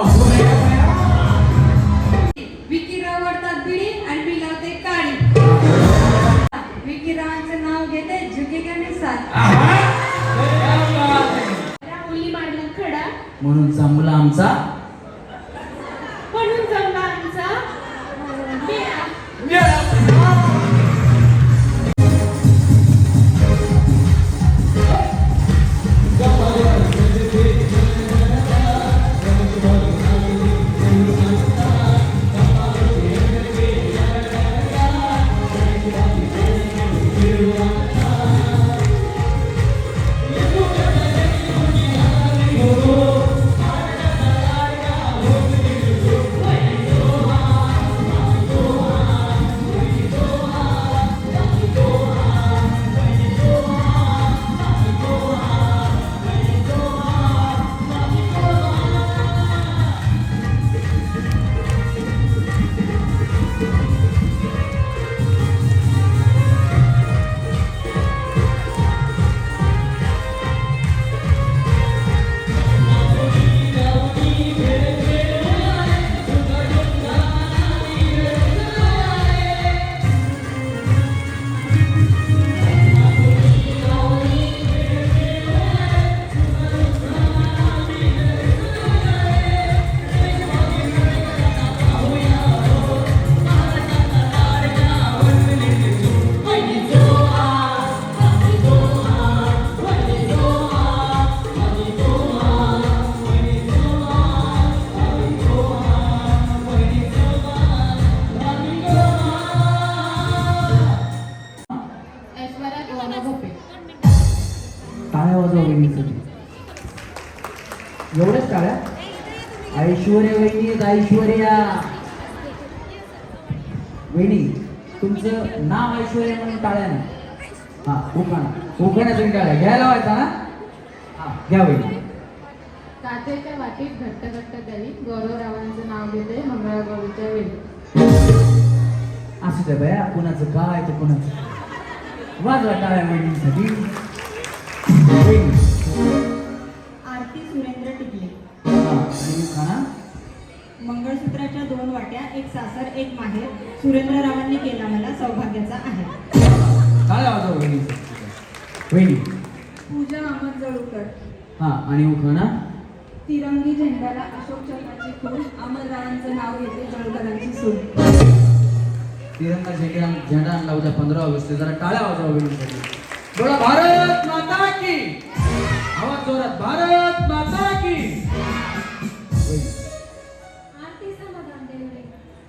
अहो, ऐश्वर्या. वहिनी तुमचं नाव ऐश्वर्या म्हणून टाळ्या ना? हा उखाणा उखाण्यासाठी टाळ्या. घ्यायला व्हायचा ना? हा घ्या वहिनी काचेच्या वाटीत घट्ट घट्ट दही गौरवरावांचं नाव घेते मंगळागौरीच्या वेळी असू द्या बाया कुणाचं काय तर कुणाचं? वाजवा टाळ्या वहिनीसाठी मंगळसूत्राच्या दोन वाट्या एक सासर एक माहेर सुरेंद्ररावांनी केला मला सौभाग्याचा आहे. वाजवा वहिनीसाठी वहिनी? पूजा अहमद जळूकर. हा आणि उखाणा तिरंगी झेंड्याला अशोक चक्राची खून अमररावांचं नाव घेते जळकरांची सून. तिरंगा झेंडा झेंडा आणला उद्या पंधरा ऑगस्ट जरा टाळ्या वाजवा वहिनीसाठी. बोला भारत माता की! आवाज जोरात भारत माता की!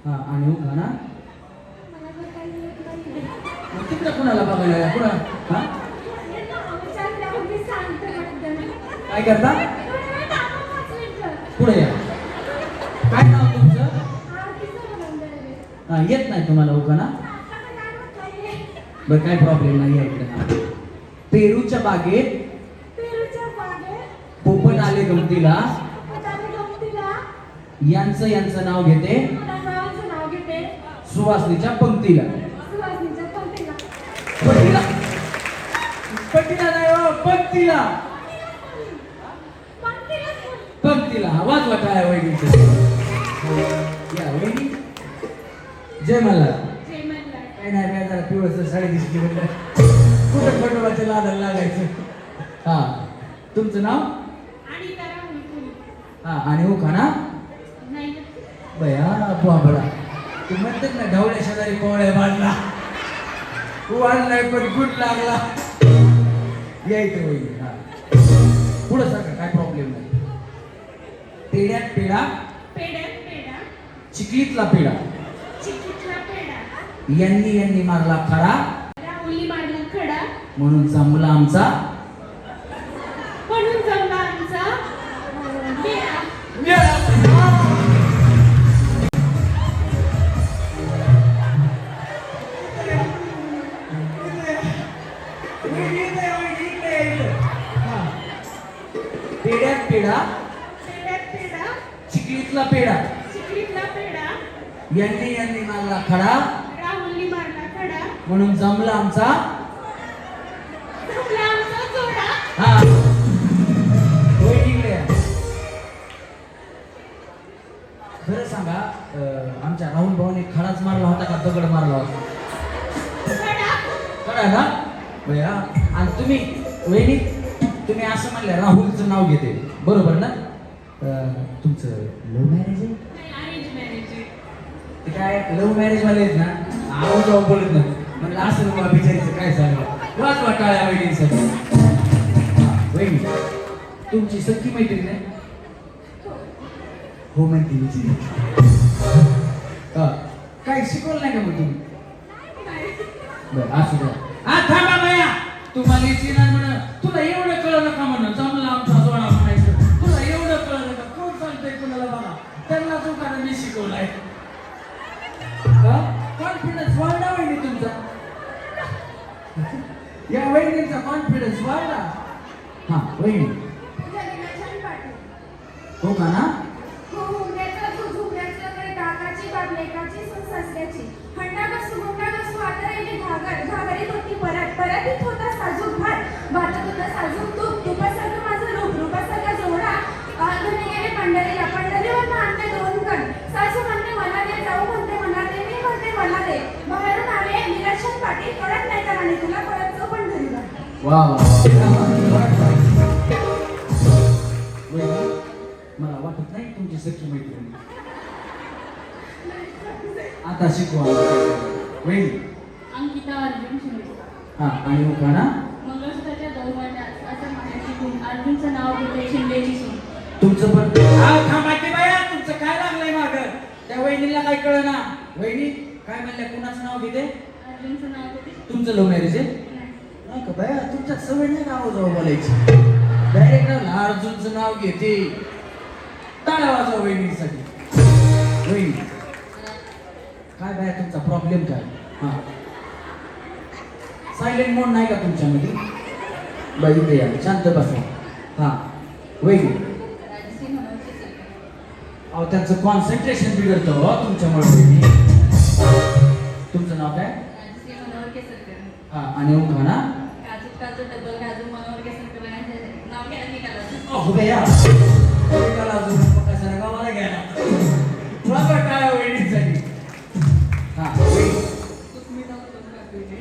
हा आणि नाही मग तिकडे कुणाला बघायला? कुणा हा? काय करता? पुढे या. काय नाव तुमचं? हा येत नाही तुम्हाला उखाणा बरं काय प्रॉब्लेम नाही आहे इकडे. पेरूच्या बागेत पोपट आले गमतीला. यांचं यांचं नाव घेते. सुवासनीच्या पंक्तीला. पंक्तीला. पंक्तीला नाही हो पंक्तीला. पंक्तीला. आवाज वाटाय वहिनीचे या वहिनी. जय मल्हार. काय नाही काय जरा पिवळस साडी दिसली म्हटलं कुठं खंडोबाच्या लादाला लागायचं? हा. तुमचं नाव? हा आणि उखाणा? नाही. बया बाबळा तू म्हणतात ना ढवळ्या शेजारी पोळ्या बांधला. वाढलाय पण गुड लागला. यायचं होईल. हा. पुढं सारखं काय प्रॉब्लेम नाही. पेड्यात पेढा पेड्यात पेडा चिखलीतला पेडा यांनी यांनी मारला खडा. राहुली मारला खडा. म्हणून चांगला आमचा पेढा? चिखलीतला पेढा. यांनी यांनी मारला खडा. म्हणून जमला आमचा. हा. होय, या. अं, आमच्या राहुल भाऊने खडाच मारला होता का दगड मारला होता? खडा. ना? भैया आणि तुम्ही वहिनी तुम्ही असं म्हणले राहुलचं नाव घेते. बरोबर ना? तुमचं लव्ह मॅरेज आहे? ते काय लव्ह मॅरेज वाले आहेत ना? आवाज जाऊन बोलत ना म्हणलं असं बाबा बिचारीचं काय सांगा वाच वाटाळ्या वहिनीसाठी. हा, वहिनी तुमची सख्खी मैत्रीण आहे? हो म्हणते विचारी. काय शिकवलं नाही का मग तुम्ही? बरं असू द्या. आ थांबा माया. तुम्हाला इथे नाही म्हण स्कूल आहे? कॉन्फिडन्स वाढला वहिनी तुमचा. या वहिनीचा कॉन्फिडन्स वाढला. हा वहिनी. हो का ना? पंढरीला पंढरीवर आणते दोन कण सासू म्हणते मला दे जाऊ म्हणते मला दे मी म्हणते मला दे बाहेरून आले निरक्षण पाटील कळत नाही का राणी तुला कळत जाऊ पंढरीला वा मला वाटत नाही तुमची सख्खी मैत्रीण. आता शिकवा. वहिनी. अंकिता अर्जुन शिंदे. हा आणि मग ना मंगळसूत्राच्या दोन वाट्यात असं म्हणायची खून अर्जुनचं नाव घेते शिंदेची सून. तुमचं पण हा थांबा की बाया तुमचं काय लागलंय माग? त्या वहिनीला काय कळ ना वहिनी काय म्हणल्या कुणाचं नाव घेते? अर्जुनचं नाव घेते. तुमचं लव्ह मॅरेज आहे? का बाया? तुमच्यात सवय नाही का आवाज बोलायची? डायरेक्ट अर्जुनचं नाव घेते. टाळा वाजवा वहिनीसाठी. वहिनी काय बाया तुमचा प्रॉब्लेम काय? हा. सायलेंट मोड नाही का तुमच्यामध्ये? बाई या. शांत बसा. हा. वहिनी अहो त्यांचं कॉन्सन्ट्रेशन बिघडतं हो तुमच्यामुळे तुमचं नाव काय? हा. आणि ना काजू काजू डबल काजू मनोहर केसरकर आणि नाव घ्या निघाला अहो बया एकाला अजून मग कशाला गावाला घ्यायला तुला पण काय हा. सुस्मिता उत्तम काकडे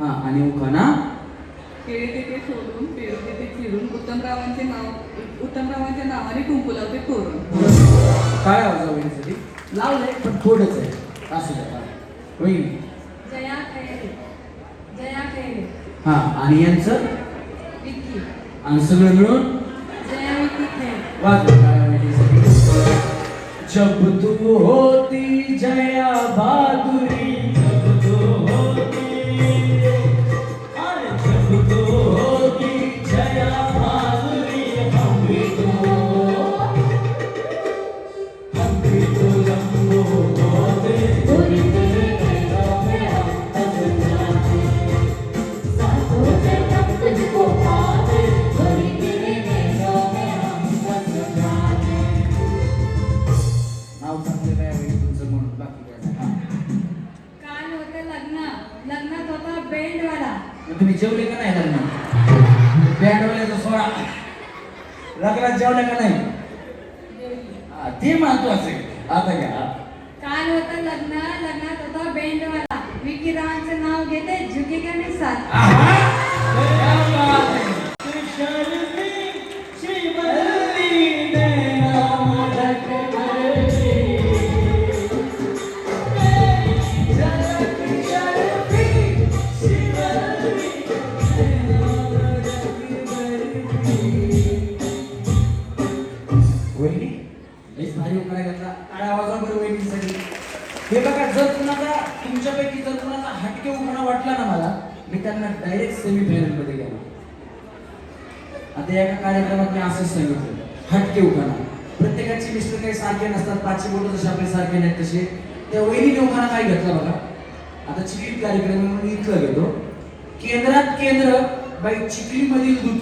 हा आणि उभा ना. केळी तिथे सोडून पेरू तिथे चिरून उत्तमरावांचे नाव उत्तमरावांच्या नावाने कुंकू लावते तोरण काय आवाज आहे वहिनीसाठी लावलंय पण थोडंच आहे. असू द्या हा. वहिनी जया खैरे जया खैरे हा आणि यांचं? आणि सगळं मिळून? जब तू होती जया बहादुरी जेवले का नाही लग्न बँडवाल्याचा सोळा. लग्नात जेवले का नाही? ते महत्वाचं. आहे आता घ्या. काल होतं लग्न लग्नात होता बेंडवाला. विक्की रावांचं नाव घेते झुकेगा नहीं साथ?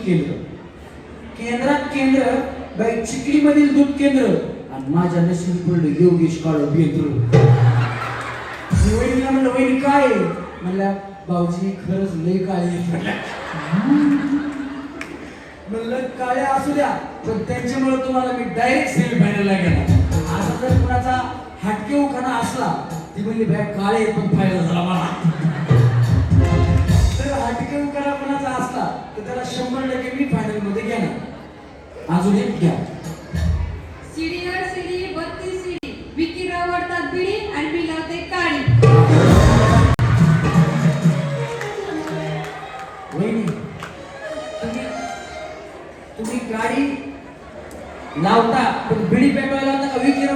केंद्र. केंद्रात केंद्र बाई चिखली मधील दूध केंद्र. आणि माझ्या नशीब पडलं योगेश काळ केंद्र वहिनीला म्हणलं वहिनी काय? म्हणल्या भाऊजी खरंच लय काय म्हणलं. काळ्या असू द्या पण त्यांच्यामुळे तुम्हाला मी डायरेक्ट सेमीफायनलला गेला. असा जर कुणाचा हटके उखाना असला ती म्हणली भाई काळे पण फायदा झाला मला. अंकला कोणाचा असला तर त्याला शंभर टक्के मी फायनलमध्ये घेणार. अजून एक घ्या. बत्तीस विकी आवडतात बिडी आणि मी लावते काळी तुम्ही गाडी लावता पण बिडी पेटवायला लावता का विकी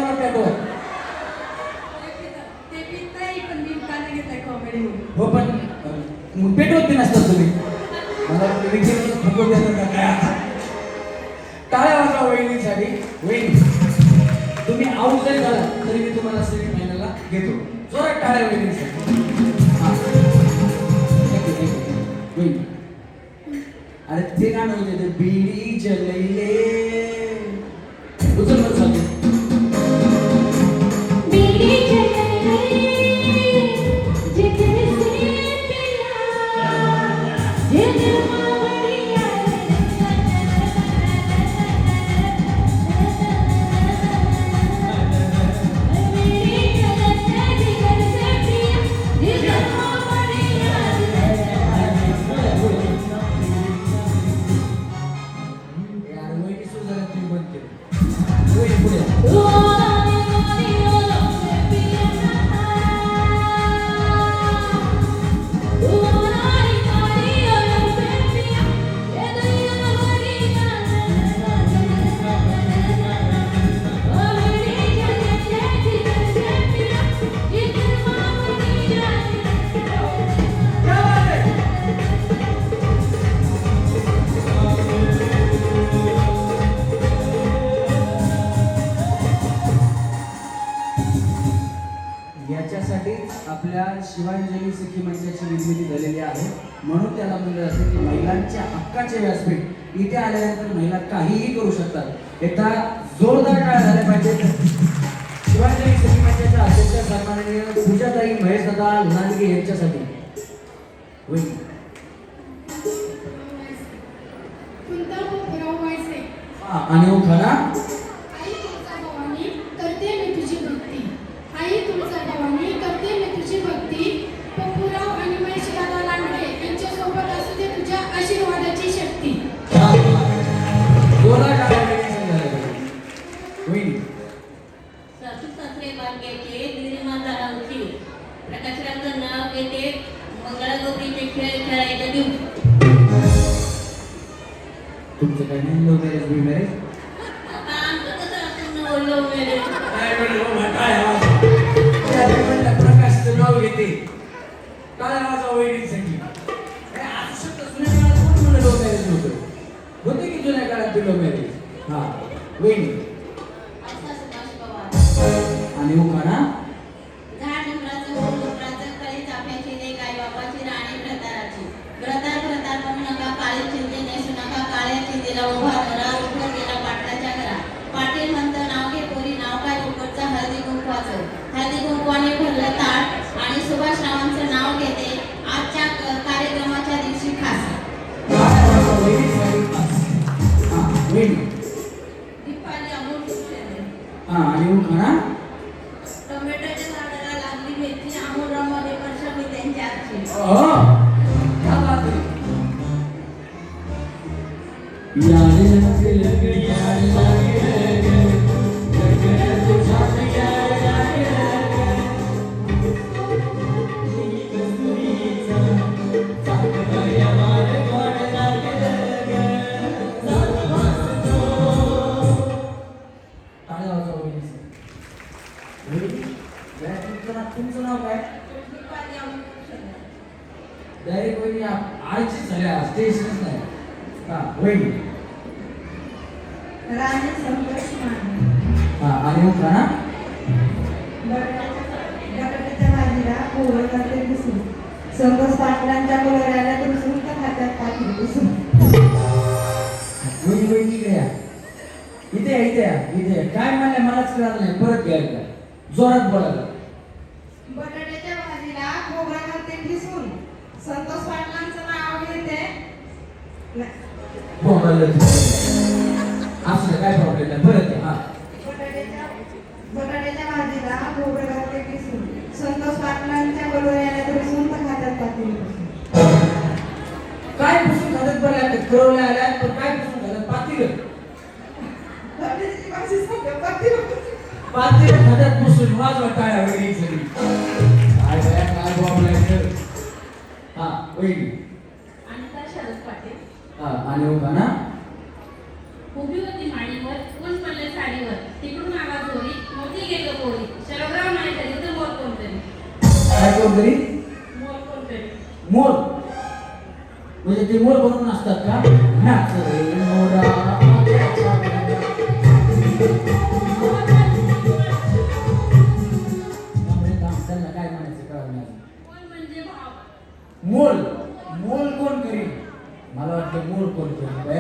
मग पेटवत ते नसतात तुम्ही. मला रिक्षेमध्ये फुकट देतात काय आता? वहिनीसाठी? वहिनी तुम्ही आऊट जरी झाला तरी मी तुम्हाला सेमी फायनलला घेतो. जोरात टाळ्या वहिनीसाठी. अरे ते गाणं म्हणजे ते बिडी जलई 뭐야? અને હું ખરા 你看看。संतोष पाटलांच्या बरोबर यायला तर सुंत खात्यात पातील काय पुसून खात्यात बरं लागतात करवल्या आल्या पण काय भाजी सगळं पातील पातील खात्यात पुसून वाजवा टाळ्या वगैरे.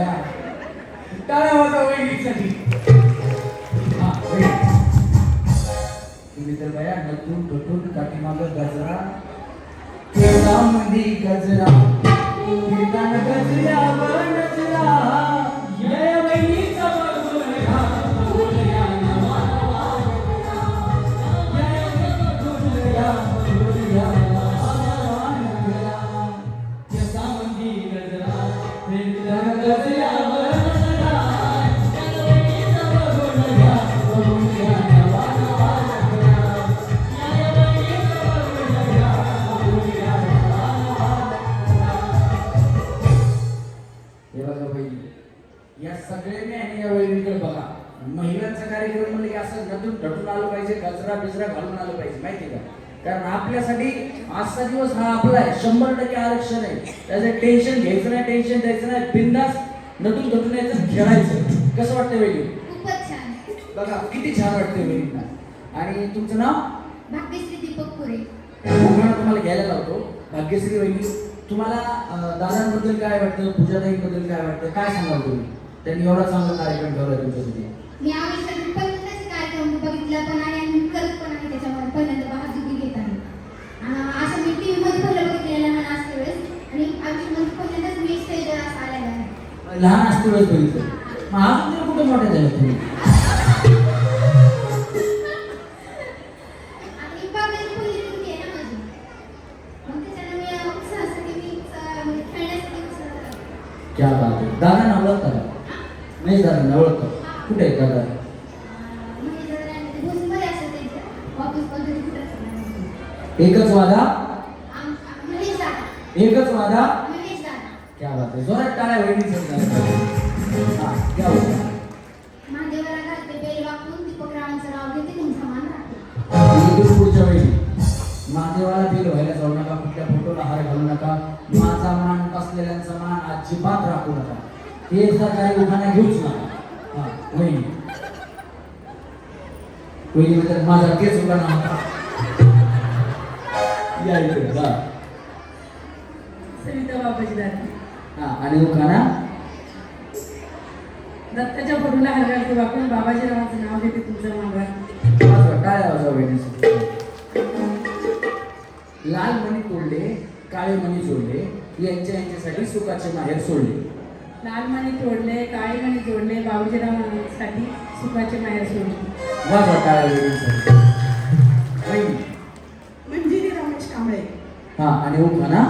कोण टाळ्या वाजा वहिनीसाठी तुम्ही तर बया नटून टटून काठीमाग गजरा. केवढा गजरा टटून आलं पाहिजे गजरा बिजरा घालून आलं पाहिजे माहिती का? कारण आपल्यासाठी आजचा दिवस हा आपला आहे. शंभर टक्के आरक्षण आहे. त्याचं टेन्शन घ्यायचं नाही टेन्शन द्यायचं नाही. बिंदास नटून टटून यायचं खेळायचं. कसं वाटतं छान. बघा किती छान वाटते वहिनींना. आणि तुमचं नाव? भाग्यश्री दीपक पुरे. तुम्हाला घ्यायला लावतो. भाग्यश्री वहिनी तुम्हाला दादांबद्दल काय वाटतं? पूजाताईंबद्दल काय वाटतं? काय सांगाल तुम्ही? त्यांनी एवढा चांगला कार्यक्रम ठेवला तुमच्यासाठी मी आयुष्यात पहिल्यांदाच कार्यक्रम बघितला पण आहे आणि मी करत पण आहे त्याच्यामध्ये पहिल्यांदा भाजुकी घेत आहे आणि असं मी टी व्हीमध्ये पहिलं बघितलेलं मला असते वेळेस आणि आयुष्यामध्ये पहिल्यांदाच मी स्टेजवर असं आलेलं आहे लहान असते वेळेस बघितलं तरी कुठे मोठे झाले तुम्ही ना क्या बात आहे. दादांना ओळखता का? नाही दादांना ओळखतो. कुठे आहे दादा? एकच वादा? दादा. एकच वादा? दादा क्या बात आहे जोरात टाळ्या वहिनी हा क्या होतं महादेवाला घालते बेल वाकून दीपक रावांचं नाव घेते तुमचा मान राखते इथून पुढच्या वेळी महादेवाला बिल व्हायला जाऊ नका कुठल्या फोटोला हार घालू नका माझा मान बसलेल्यांचा मान अजिबात राखू नका हे जर काही उखाणा घेऊच नका हा वहिनी वहिनी म्हणतात माझा तेच उखाणा होता या इकडे सविता बाबाजी दादा. हा आणि उखाणा दत्ताच्या फोटोला हलगायचं वापरून बाबाजी रावांचं नाव घेते तुमचं वाजवा, टाळ्या वाजवा. लाल मणी तोडले काळे मणी जोडले यांच्या यांच्यासाठी सुखाचे माहेर सोडले. लाल मणी तोडले काळे मणी जोडले बाबूजीरावांसाठी सुखाचे माहेर सोडले. वाजवा टाळ्या. वहिनी मंजिरी रमेश कांबळे. हा आणि उखाणा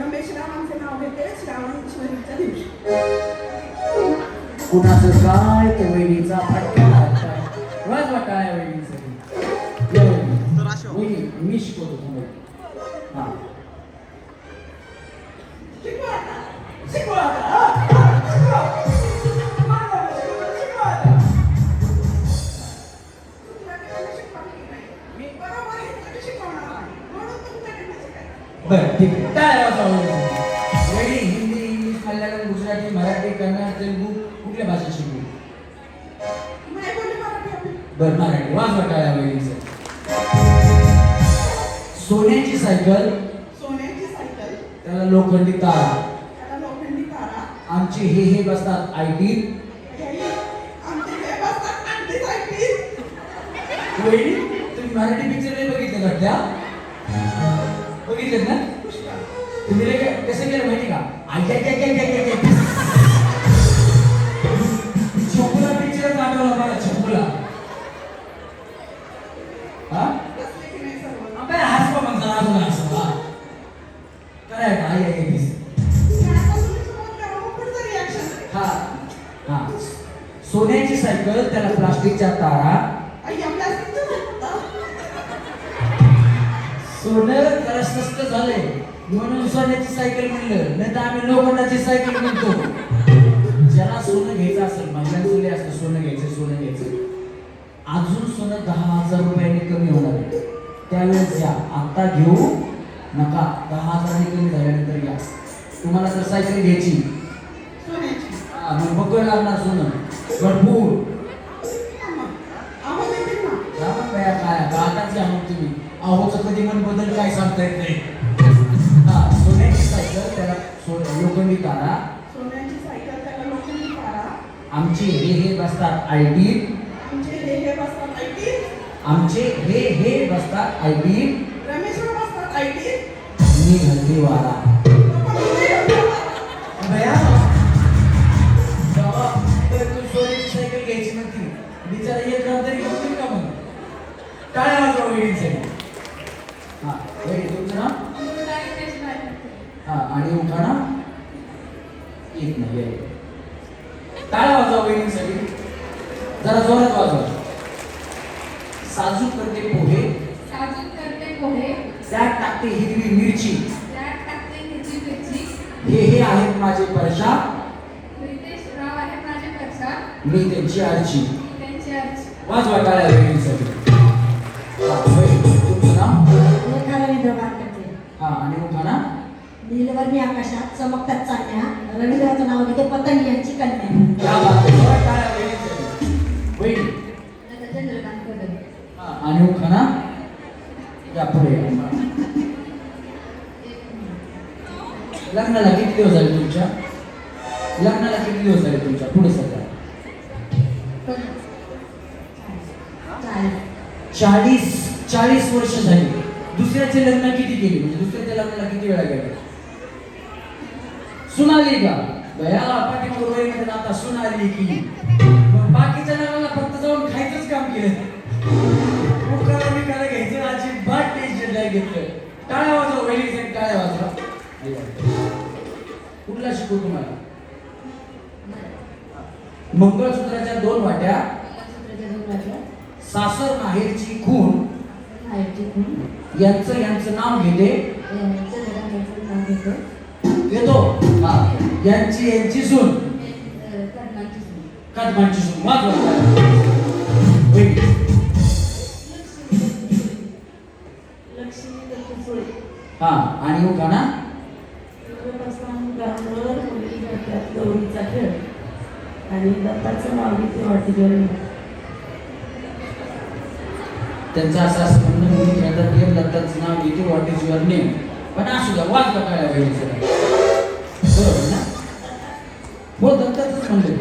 रमेश रावांचे नाव घेते श्रावणेश्वरीच्या दिवशी. कुणाचं काय ते वहिनीचा फटका लागताय. वाजवा टाळ्या वहिनीसाठी. तुम्हाला. हा. बरं ठीक आहे. वहिनी हिंदी इंग्लिश मल्याळम गुजराती मराठी कन्नड तेलुगू कुठल्या भाषा शिकली. बरं मराठी. वाजवा टाळ्या वहिनीसाठी. सोन्याची सायकल. सोन्याची सायकल. त्याला लोखंडी तार. त्याला लोखंडी तारा. आमचे हे हे बसतात आय टी हे तुम्ही मराठी पिक्चर नाही बघितले का त्या? बघितलेत ना? तुम्ही कसं केलं माहिती का? छोकुला पिक्चर पाठवला मला छोकुला काय हास पण म्हणता अजून हसवा काय आई आई पीस हा हा. सोन्याची सायकल त्याला प्लास्टिकच्या तारा सोनं जरा स्वस्त झालंय. म्हणून सोन्याची सायकल म्हणलं नाही तर आम्ही लोखंडाची सायकल म्हणतो. ज्याला सोनं घ्यायचं असेल महिलांचं असतं सोनं घ्यायचं सोनं घ्यायचं. अजून सोनं दहा हजार रुपयाने कमी होणार आहे. त्यावेळेस घ्या. आता घेऊ नका. दहा हजारांनी कमी झाल्यानंतर घ्या. तुम्हाला जर सायकल घ्यायची. मग बघ लागणार सोनं. भरपूर. काय? काय तुम्ही. अहोचं कधी मन बदल काय सांगता येत नाही. हा सोन्याची सायकल त्याला लोखंडी तारा सोन्याची सायकल त्याला लोखंडी तारा आमचे हे हे बसतात आय टी आमचे हे हे बसतात आय टी आमचे हे हे बसतात आय टी रमेश्वर बसतात आय टी मी घरती वारा भया तर तू सोन्याची सायकल घ्यायची म्हणती. बिचारा एक ग्राम तरी घेऊन का काय वाजवा हा वहिनी तुमचं नाव अमृता हितेश भारती. हा आणि उखाणा येत नाही आहे. टाळ्या वाजवा वहिनीसाठी जरा जोरात वाजवा. साजूक करते पोहे. साजूक करते पोहे. त्यात टाकते हिरवी मिरची. त्यात टाकते हिरवी मिरची. हे हे आहेत माझे परशा. रितेश राव आहे माझे प्रसाद मी त्यांची आरची त्यांची अर्ज वाजवा टाळ्या वहिनी, तुमचं नाव हा आणि नीलवर्णी आकाशात चमकतात चांदण्या रवींद्राचं नाव घेते पतंग यांची कन्या. लग्नाला किती दिवस झाले तुमच्या? लग्नाला किती दिवस झाले तुमच्या? पुढे सध्या? चाळीस चाळीस वर्ष झाली. दुसऱ्याचे लग्न किती केली? म्हणजे दुसऱ्याच्या लग्नाला किती वेळा गेले? सुनाली का? बया पाठीमागं आता सुनाली की. मग बाकीच्या लग्नाला फक्त जाऊन खायचंच काम केलं. मंगळसूत्राच्या दोन वाट्या सासर माहेरची खून यांचं यांचं नाव घेते हा. यांची यांची सून कदमांची सून. लक्ष्मी दत्त सोय हा आणि उखाणा आणि नाव घेते वाटेवर त्यांचा असा असं म्हणणं मुली खेळतात गेम दत्ताचं नाव घेते व्हॉट इज युअर नेम पण असू द्या वाच बघायला वहिनीचं बरोबर ना? हो दत्ताचंच म्हणले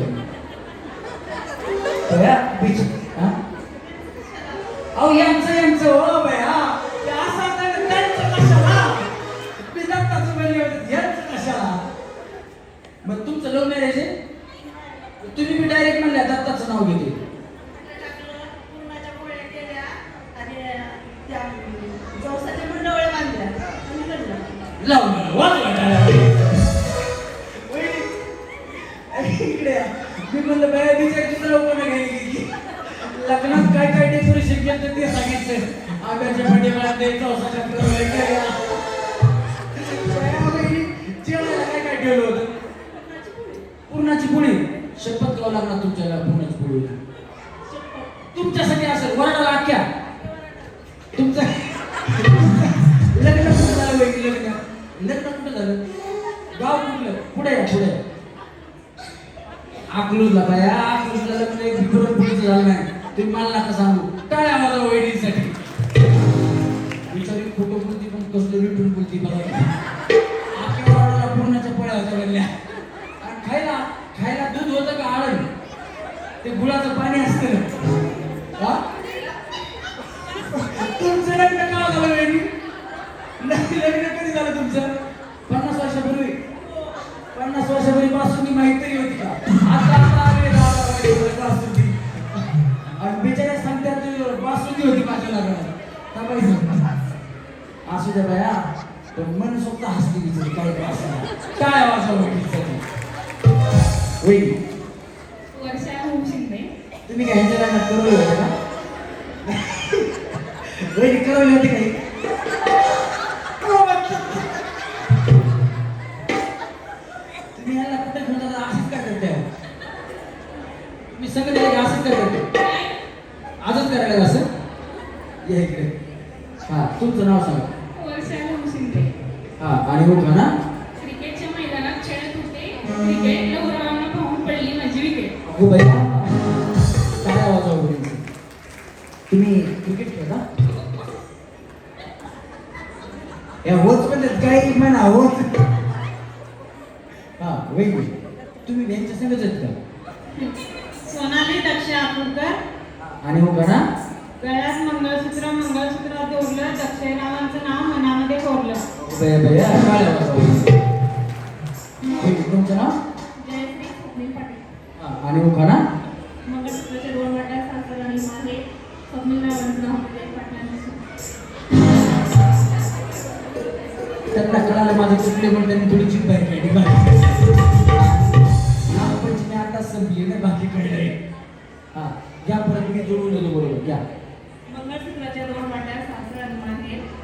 पण मन स्वतः हसली बिचारी काही क्रिकेटला उरावांना पाहून पडली तुम्ही क्रिकेट खेळता? या होत पण काही म्हणा होत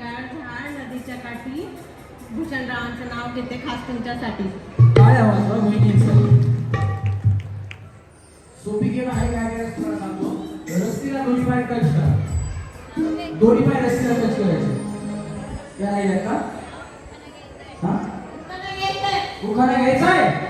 प्रकार झाड नदीच्या काठी. भूषणरावांचं नाव घेते खास तुमच्यासाठी. काय सोपी गेम आहे काय तुला सांगतो. रस्तीला दोन्ही पाय टच टच करायचे. या नाही का? हा? घ्यायचा आहे?